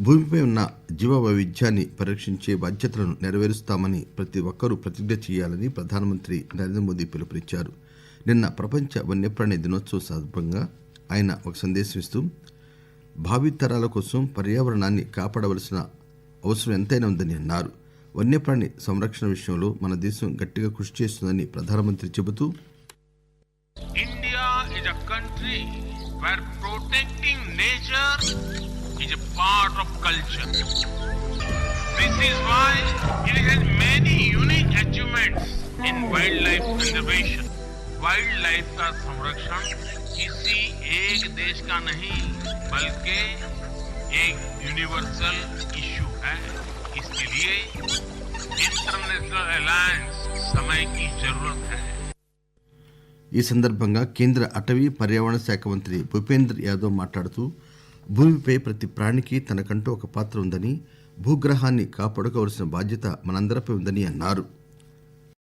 భూమిపై ఉన్న జీవ వైవిధ్యాన్ని పరిరక్షించే బాధ్యతలను నెరవేరుస్తామని ప్రతి ఒక్కరూ ప్రతిజ్ఞ చేయాలని ప్రధానమంత్రి నరేంద్ర మోదీ పిలుపునిచ్చారు. నిన్న ప్రపంచ వన్యప్రాణి దినోత్సవం సందర్భంగా ఆయన ఒక సందేశం ఇస్తూ భావితరాల కోసం పర్యావరణాన్ని కాపాడవలసిన అవసరం ఎంతైనా ఉందని అన్నారు. వన్యప్రాణి సంరక్షణ విషయంలో మన దేశం గట్టిగా కృషి చేస్తుందని ప్రధానమంత్రి చెబుతూ India is a country where protecting a part of culture. This is why it has many unique achievements in wildlife conservation. Wildlife का संरक्षण किसी एक देश का नहीं बल्कि एक यूनिवर्सल इशू है इसके लिए इंटरनेशनल अलायंस समय की जरूरत है ఈ సందర్భంగా కేంద్ర అటవీ పర్యావరణ శాఖ మంత్రి భూపేంద్ర యాదవ్ మాట్లాడుతూ భూమిపై ప్రతి ప్రాణికి తనకంటూ ఒక పాత్ర ఉందని భూగ్రహాన్ని కాపాడుకోవలసిన బాధ్యత మనందరిపై ఉందని అన్నారు.